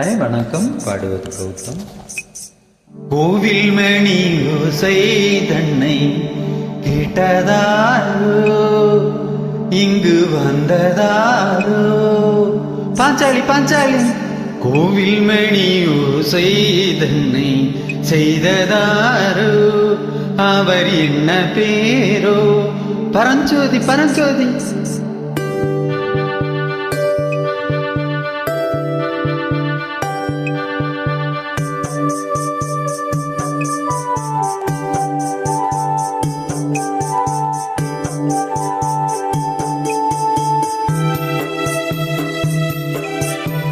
Hi வணக்கம். பாடுவது கௌதம். கோவில் மணி ஓசை தன்னை கேட்டதாரோ? இங்கு வந்ததாரோ? பாஞ்சாலி பாஞ்சாலி. கோவில் மணி ஓசை தன்னை செய்ததாரோ? அவர் என்ன பேரோ? பரஞ்சோதி பரஞ்சோதி.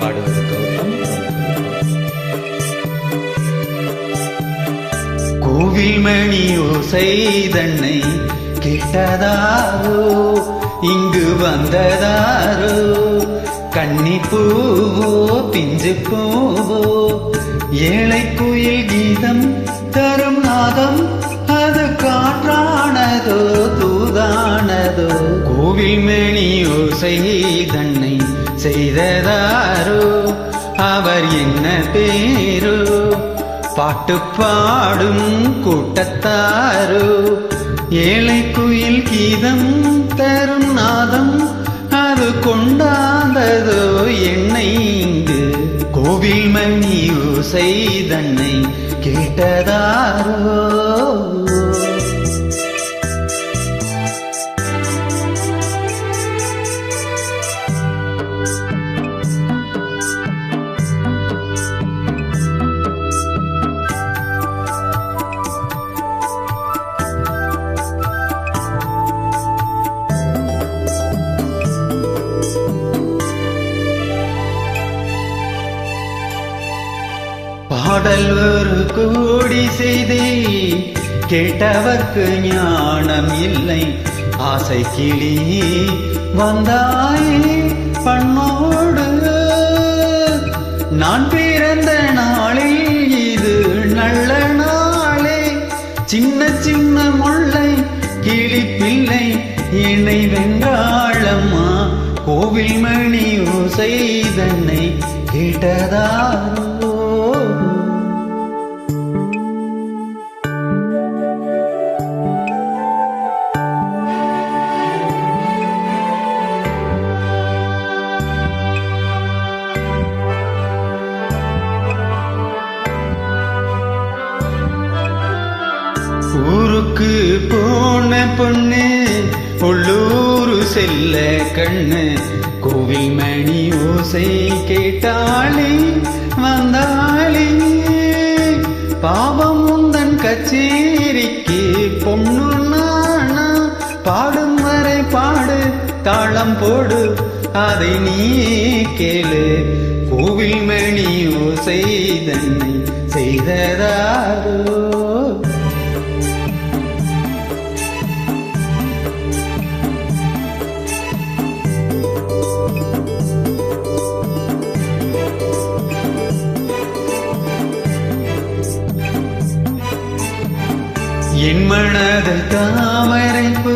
பாடுவது கௌதம் கோவில் மணி ஓசை தன்னை கேட்டதாரோ? இங்கு வந்ததாரோ? கன்னி பூவோ பிஞ்சு பூவோ? ஏழை குயில் கீதம் தரும் நாதம் அது காற்றானதோ தூதானதோ? கோவில் மணி ஓசை தன்னை செய்ததாரோ அவர் என்ன பேரோ? பாட்டு பாடும் கூட்டத்தாரோ? ஏழை குயில் கீதம் தரும் நாதம் அது கொண்டாந்ததோ? என்னை இங்கு கோவில் மணி ஓசை தன்னை கேட்டதாரோ? பாடல் ஒரு கூடி செய்தே. கேட்டவர்க்கு ஞானம் இல்லை. ஆசை கிளி வந்தாயே பண்ணோடு. நான் பிறந்த நாளில் இது நல்ல நாளே. சின்ன சின்ன முல்லை கிளி பிள்ளை என்னை வென்றாளம்மா கோவில் மணி ஓசை தன்னை கேட்டதாரோ? ஊருக்கு போன பொண்ணு உள்ளூரு செல்ல கண்ணு. கோவில் மணி ஓசை கேட்டாளே வந்தாளே. பாவம் முந்தன் கச்சேரிக்கு பொண்ணு நானா? பாடும் வரை பாடு தாளம் போடு அதை நீ கேளு. கோவில் மணி ஓசை தன்னை செய்ததாரோ மனதில் தாமரை பூ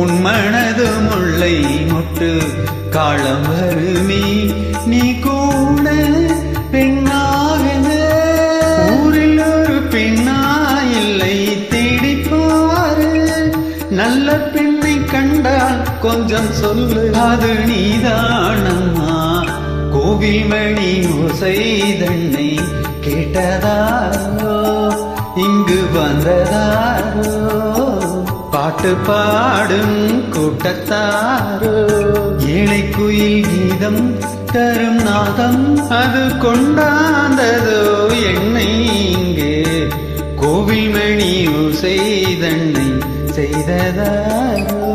உன் மனது முல்லை முட்டு காலம் வருமே. நீ கூட பெண்ணாக ஊரில் ஒரு பெண்ணா இல்லை தேடிப்பாரு. நல்ல பெண்ணை கண்டால் கொஞ்சம் சொல்லு அது நீதானம்மா. கோவில் மணி ஓசை தன்னை கேட்டதாரோ இங்கு வந்த பாட்டு பாடும் கூட்டத்தாரோ. ஏழை குயில் கீதம் தரும் நாதம் அது கொண்டாந்ததோ என்னை இங்கே. கோவில் மணி செய்தன்னை செய்ததாரோ.